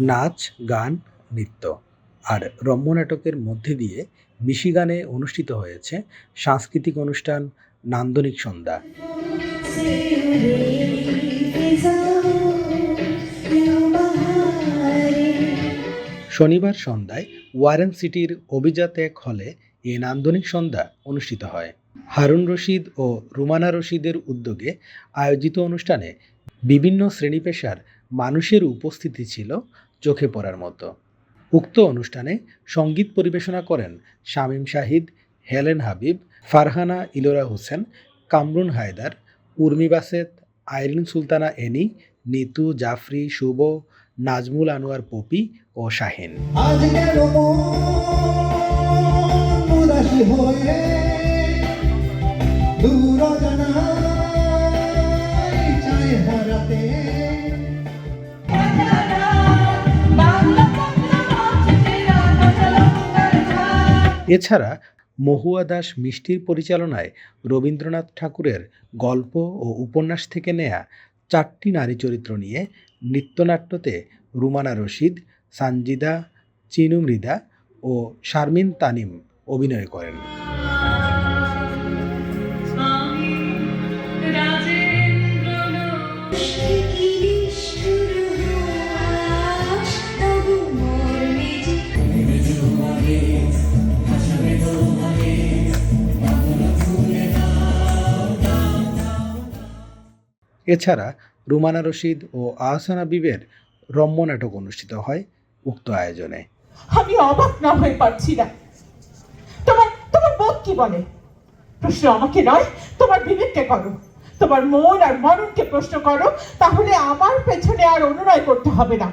নাচ, গান, নৃত্য আর রম্য নাটকের মধ্যে দিয়ে মিশিগানে অনুষ্ঠিত হয়েছে সাংস্কৃতিক অনুষ্ঠান নান্দনিক সন্ধ্যা। শনিবার সন্ধ্যায় ওয়ারেন সিটির অভিজাত এক হলে এ নান্দনিক সন্ধ্যা অনুষ্ঠিত হয়। হারুন রশিদ ও রুমানা রশিদের উদ্যোগে আয়োজিত অনুষ্ঠানে বিভিন্ন শ্রেণি পেশার মানুষের উপস্থিতি ছিল চোখে পড়ার মতো। উক্ত অনুষ্ঠানে সংগীত পরিবেশনা করেন Shamim Shahid, Helen Habib, Farhana Elora Hossain, Kamrun Haider, Urmi Baset, Irene Sultana any, Nitu, Jafri, শুভ, নাজমুল আনোয়ার পপি ও শাহিন। দূর জানাই চাই হারাতে এছাড়া মহুয়া দাস মিষ্টির পরিচালনায় রবীন্দ্রনাথ ঠাকুরের গল্প ও উপন্যাস থেকে নেয়া চারটি নারী চরিত্র নিয়ে নৃত্যনাট্যতে রুমানা রশিদ সানজিদা চিনু মৃদা ও শারমিন তানিম অভিনয় করেন। এছাড়া রুমানা রশিদ ও আহসানা বিবের রম্য নাটক অনুষ্ঠিত হয় উক্ত আয়োজনে। আমি অবাক না হয়ে পারছি না। তোমার তোমার বোধ কি বলে? প্রশ্ন আমাকে নয় তোমার বিবেককে করো। তোমার মন আর মননকে প্রশ্ন করো তাহলে আমার পেছনে আর অনুনয় করতে হবে না।